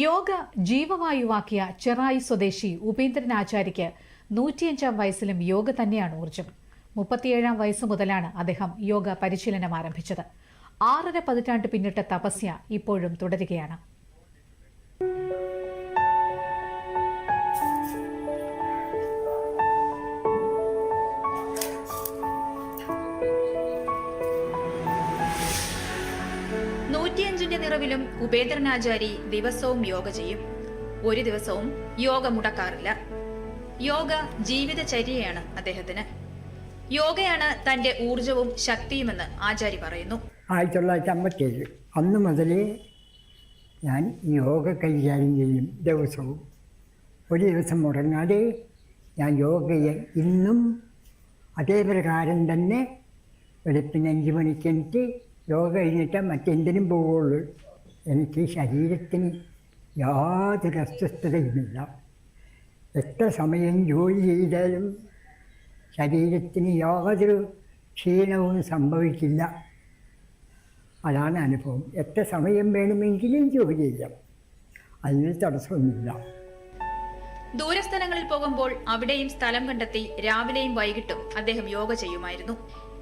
യോഗ ജീവവായുവാക്കിയ ചെറായി സ്വദേശി ഉപേന്ദ്രൻ ആചാര്യയ്ക്ക് നൂറ്റിയഞ്ചാം വയസ്സിലും യോഗ തന്നെയാണ് ഊർജം മുപ്പത്തിയേഴാം വയസ്സ് മുതലാണ് അദ്ദേഹം യോഗ പരിശീലനം ആരംഭിച്ചത്. ആറര പതിറ്റാണ്ട് പിന്നിട്ട തപസ്യ ഇപ്പോഴും തുടരുകയാണ്. നൂറ്റിയഞ്ചിന്റെ നിറവിലും ഉപേന്ദ്രനാചാരി ദിവസവും യോഗ ചെയ്യും. ഒരു ദിവസവും യോഗ മുടക്കാറില്ല. യോഗ ജീവിതചര്യയാണ് അദ്ദേഹത്തിന്. യോഗയാണ് തന്റെ ഊർജവും ശക്തിയുമെന്ന് ആചാരി പറയുന്നു. ആയിരത്തി തൊള്ളായിരത്തി അമ്പത്തേഴ് അന്ന് മുതലേ ഞാൻ യോഗ കൈകാര്യം ചെയ്യും ദിവസവും. ഒരു ദിവസം മുടങ്ങാതെ ഞാൻ യോഗയെ ഇന്നും അതേ പ്രകാരം തന്നെ വെളുപ്പിന് അഞ്ച് മണിക്ക് എനിക്ക് യോഗ കഴിഞ്ഞിട്ട് മറ്റെന്തിനും പോവുള്ളൂ. എനിക്ക് ശരീരത്തിന് യാതൊരു അസ്വസ്ഥതയുമില്ല. എത്ര സമയം ജോലി ചെയ്താലും ശരീരത്തിന് യാതൊരു ക്ഷീണവും സംഭവിക്കില്ല. അതാണ് അനുഭവം. എത്ര സമയം വേണമെങ്കിലും ജോലി ചെയ്യാം. അതിന് തടസ്സമൊന്നുമില്ല. ദൂരസ്ഥലങ്ങളിൽ പോകുമ്പോൾ അവിടെയും സ്ഥലം കണ്ടെത്തി രാവിലെയും വൈകിട്ടും അദ്ദേഹം യോഗ ചെയ്യുമായിരുന്നു.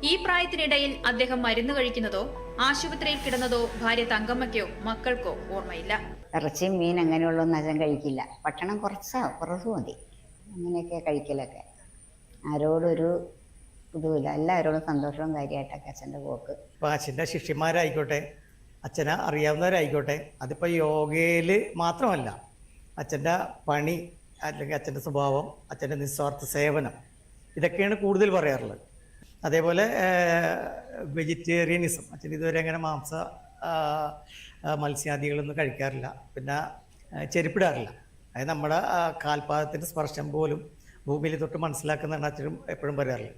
ഈ പ്രായത്തിനിടയിൽ അദ്ദേഹം മരുന്ന് കഴിക്കുന്നതോ ആശുപത്രിയിൽ കിടന്നതോ ഭാര്യ തങ്കമ്മയ്ക്കോ മക്കൾക്കോ ഓർമ്മയില്ല. ഇറച്ചി മീൻ അങ്ങനെയുള്ളതൊന്നും അച്ഛൻ കഴിക്കില്ല. ഭക്ഷണം കുറച്ചാ കുറച്ച് മതി. അങ്ങനെയൊക്കെ കഴിക്കലൊക്കെ. ആരോടൊരു ഇതുമില്ല. എല്ലാവരോടും സന്തോഷവും കാര്യമായിട്ടൊക്കെ അച്ഛന്റെ പോക്ക്. ഇപ്പോൾ അച്ഛന്റെ ശിഷ്യന്മാരായിക്കോട്ടെ അച്ഛനെ അറിയാവുന്നവരായിക്കോട്ടെ അതിപ്പോൾ യോഗയിൽ മാത്രമല്ല അച്ഛന്റെ പണി അല്ലെങ്കിൽ അച്ഛന്റെ സ്വഭാവം അച്ഛന്റെ നിസ്വാർത്ഥ സേവനം ഇതൊക്കെയാണ് കൂടുതൽ പറയാറുള്ളത്. അതേപോലെ വെജിറ്റേറിയനിസം. അച്ഛൻ ഇതുവരെ അങ്ങനെ മാംസ മത്സ്യാദികളൊന്നും കഴിക്കാറില്ല. പിന്നെ ചെരുപ്പിടാറില്ല. അതായത് നമ്മുടെ കാൽപാദത്തിന്റെ കാൽപാദത്തിന്റെ സ്പർശം പോലും ഭൂമിയിൽ തൊട്ട് മനസ്സിലാക്കുന്നതാണ് അച്ഛനും എപ്പോഴും പറയാറില്ല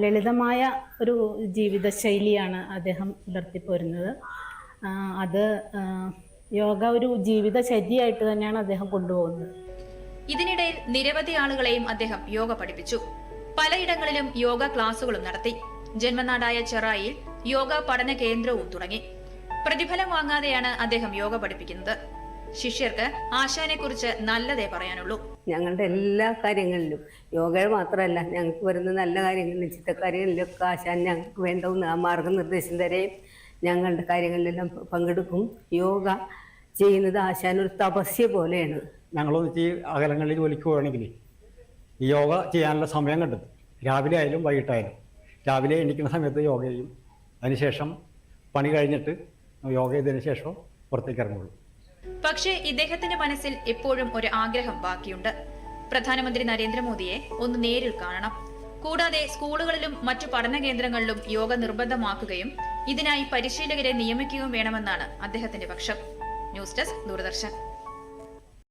ലളിതമായ ഒരു ജീവിതശൈലിയാണ് അദ്ദേഹം പുലർത്തിപ്പോരുന്നത് അത് യോഗ ഒരു ജീവിത ജീവിതചര്യയായിട്ട് തന്നെയാണ് അദ്ദേഹം കൊണ്ടുപോകുന്നത്. ഇതിനിടയിൽ നിരവധി ആളുകളെയും അദ്ദേഹം യോഗ പഠിപ്പിച്ചു. പലയിടങ്ങളിലും യോഗ ക്ലാസുകളും നടത്തി. ജന്മനാടായ ചെറായിൽ യോഗ പഠന കേന്ദ്രവും തുടങ്ങി. പ്രതിഫലം വാങ്ങാതെയാണ് അദ്ദേഹം യോഗ പഠിപ്പിക്കുന്നത്. ശിഷ്യർക്ക് ആശാനെ കുറിച്ച് നല്ലതേ പറയാനുള്ളൂ. ഞങ്ങളുടെ എല്ലാ കാര്യങ്ങളിലും യോഗ മാത്രമല്ല ഞങ്ങൾക്ക് വരുന്ന നല്ല കാര്യങ്ങളിലും ചിത്തക്കാര്യങ്ങളിലൊക്കെ ആശാൻ ഞങ്ങൾക്ക് വേണ്ട മാർഗനിർദ്ദേശം തരെയും ഞങ്ങളുടെ കാര്യങ്ങളിലെല്ലാം പങ്കെടുക്കും. യോഗ ചെയ്യുന്നത് ആശാൻ ഒരു തപസ്യ പോലെയാണ്. ഞങ്ങളൊന്നിച്ച് അകലങ്ങളിൽ ജോലിക്ക് പോവുകയാണെങ്കിൽ യോഗ ചെയ്യാനുള്ള സമയം കണ്ടത്. രാവിലെ ആയാലും വൈകിട്ടായാലും. രാവിലെ എണീക്കുന്ന സമയത്ത് യോഗ ചെയ്യും. അതിനുശേഷം പണി കഴിഞ്ഞിട്ട് യോഗ ചെയ്തതിന് ശേഷം പുറത്തേക്ക് ഇറങ്ങുള്ളൂ. പക്ഷേ ഇദ്ദേഹത്തിന്റെ മനസ്സിൽ എപ്പോഴും ഒരു ആഗ്രഹം ബാക്കിയുണ്ട്. പ്രധാനമന്ത്രി നരേന്ദ്രമോദിയെ ഒന്ന് നേരിൽ കാണണം. കൂടാതെ സ്കൂളുകളിലും മറ്റു പഠന കേന്ദ്രങ്ങളിലും യോഗ നിർബന്ധമാക്കുകയും ഇതിനായി പരിശീലകരെ നിയമിക്കുകയും വേണമെന്നാണ് അദ്ദേഹത്തിന്റെ പക്ഷം. News desk Doordarshan.